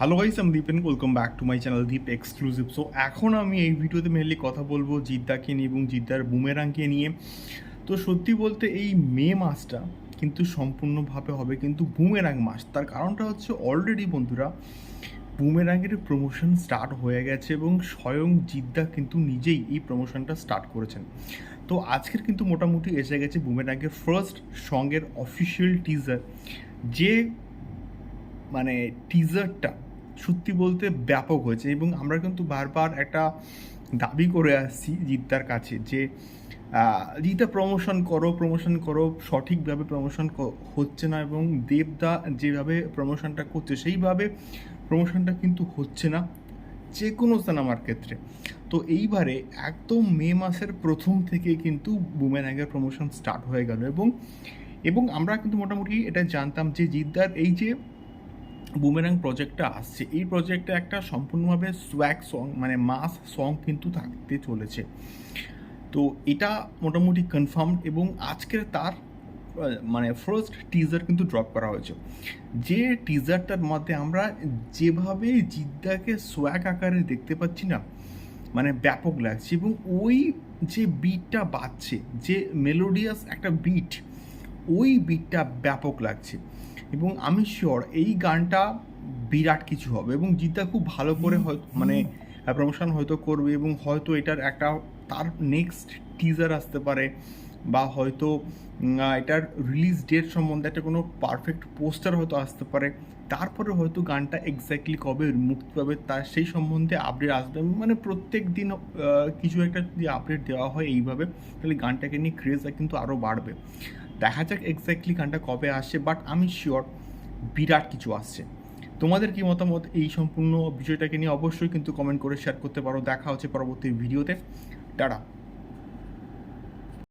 Hello guys আমি Dipen welcome back to my channel Deep exclusive so এখন আমি এই ভিডিওতে মেনলি কথা বলব জিদ্দাকে নিয়ে এবং জিদ্দার বুমেরাংকে নিয়ে। তো সত্যি বলতে এই মে মাসটা কিন্তু সম্পূর্ণভাবে হবে কিন্তু বুমেরাং মাস। তার কারণটা হচ্ছে অলরেডি বন্ধুরা, বুমেরাংয়ের প্রমোশন স্টার্ট হয়ে গেছে এবং স্বয়ং জিদ্দা কিন্তু নিজেই এই প্রমোশনটা স্টার্ট করেছেন। তো আজকের কিন্তু মোটামুটি এসে গেছে বুমেরাংয়ের ফার্স্ট সঙ্গের অফিসিয়াল টিজার যে মানে টিজারটা সত্যি বলতে ব্যাপক হয়েছে এবং আমরা কিন্তু বারবার একটা দাবি করে আসছি জিদ্দার কাছে যে জিদ্দা প্রমোশন করো প্রমোশন করো, সঠিকভাবে প্রমোশন হচ্ছে না এবং দেবদা যেভাবে প্রমোশনটা করছে সেইভাবে প্রমোশনটা কিন্তু হচ্ছে না যে কোনো সিনেমার ক্ষেত্রে। তো এইবারে একদম মে মাসের প্রথম থেকে কিন্তু বুমেরাঙ্গের প্রমোশন স্টার্ট হয়ে গেল এবং এবং আমরা কিন্তু মোটামুটি এটা জানতাম যে জিদ্দার এই যে বুমেরাং প্রজেক্টটা আসছে। এই প্রজেক্টে একটা সম্পূর্ণভাবে সোয়াগ সং মানে মাস সং কিন্তু থাকতে চলেছে। তো এটা মোটামুটি কনফার্ম এবং আজকের তার মানে ফার্স্ট টিজার কিন্তু ড্রপ করা হয়েছে। যে টিজারটার মধ্যে আমরা যেভাবে জিদ্দাকে সোয়াগ আকারে দেখতে পাচ্ছি না মানে ব্যাপক লাগছে এবং ওই যে বিটটা বাজছে, যে মেলোডিয়াস একটা বিট ওই বিটটা ব্যাপক লাগছে। এবং আমি শিওর এই গানটা বিরাট কিছু হবে এবং জিদ্দা খুব ভালো করে হয়তো মানে প্রমোশন হয়তো করবে এবং হয়তো এটার একটা তার নেক্সট টিজার আসতে পারে বা হয়তো এটার রিলিজ ডেট সম্বন্ধে একটা কোনো পারফেক্ট পোস্টার হয়তো আসতে পারে। তারপরে হয়তো গানটা এক্স্যাক্টলি কবে মুক্তি পাবে তার সেই সম্বন্ধে আপডেট আসবে মানে প্রত্যেক দিন কিছু একটা যদি আপডেট দেওয়া হয় এইভাবে তাহলে গানটাকে নিয়ে ক্রেজটা কিন্তু আরও বাড়বে। দেখা যাক এক্স্যাক্টলি গানটা কবে আসছে বাট আমি শিওর বিরাট কিছু আসছে। তোমাদের কি মতামত এই সম্পূর্ণ বিষয়টাকে নিয়ে? অবশ্যই কিন্তু কমেন্ট করে শেয়ার করতে পারো। দেখা হচ্ছে পরবর্তী ভিডিওতে টাটা